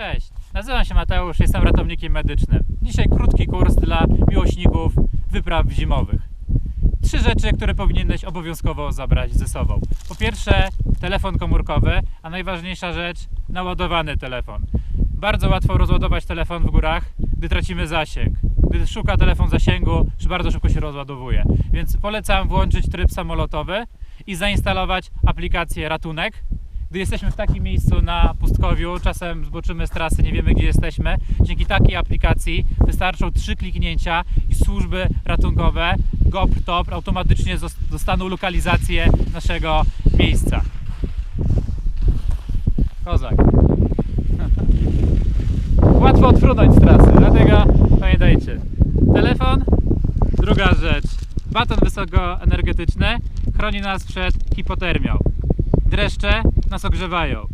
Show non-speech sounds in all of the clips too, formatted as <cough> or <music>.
Cześć, nazywam się Mateusz, jestem ratownikiem medycznym. Dzisiaj krótki kurs dla miłośników wypraw zimowych. Trzy rzeczy, które powinieneś obowiązkowo zabrać ze sobą. Po pierwsze, telefon komórkowy, a najważniejsza rzecz, naładowany telefon. Bardzo łatwo rozładować telefon w górach, gdy tracimy zasięg. Gdy szuka telefon zasięgu, bardzo szybko się rozładowuje. Więc polecam włączyć tryb samolotowy i zainstalować aplikację Ratunek, gdy jesteśmy w takim miejscu na pustkowiu, czasem zboczymy z trasy, nie wiemy gdzie jesteśmy, dzięki takiej aplikacji wystarczą trzy kliknięcia i służby ratunkowe GoPrTop automatycznie dostaną lokalizację naszego miejsca. Kozak. <laughs> Łatwo odfrunąć z trasy, dlatego pamiętajcie. Telefon, druga rzecz, baton wysokoenergetyczny chroni nas przed hipotermią. Dreszcze nas ogrzewają.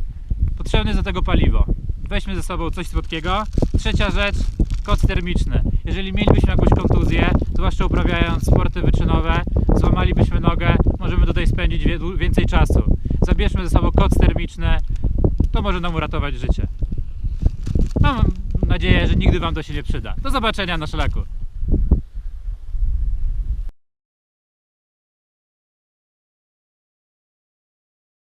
Potrzebne jest do tego paliwo. Weźmy ze sobą coś słodkiego. Trzecia rzecz, koc termiczny. Jeżeli mielibyśmy jakąś kontuzję, zwłaszcza uprawiając sporty wyczynowe, złamalibyśmy nogę, możemy tutaj spędzić więcej czasu. Zabierzmy ze sobą koc termiczny, to może nam uratować życie. Mam nadzieję, że nigdy Wam to się nie przyda. Do zobaczenia na szlaku.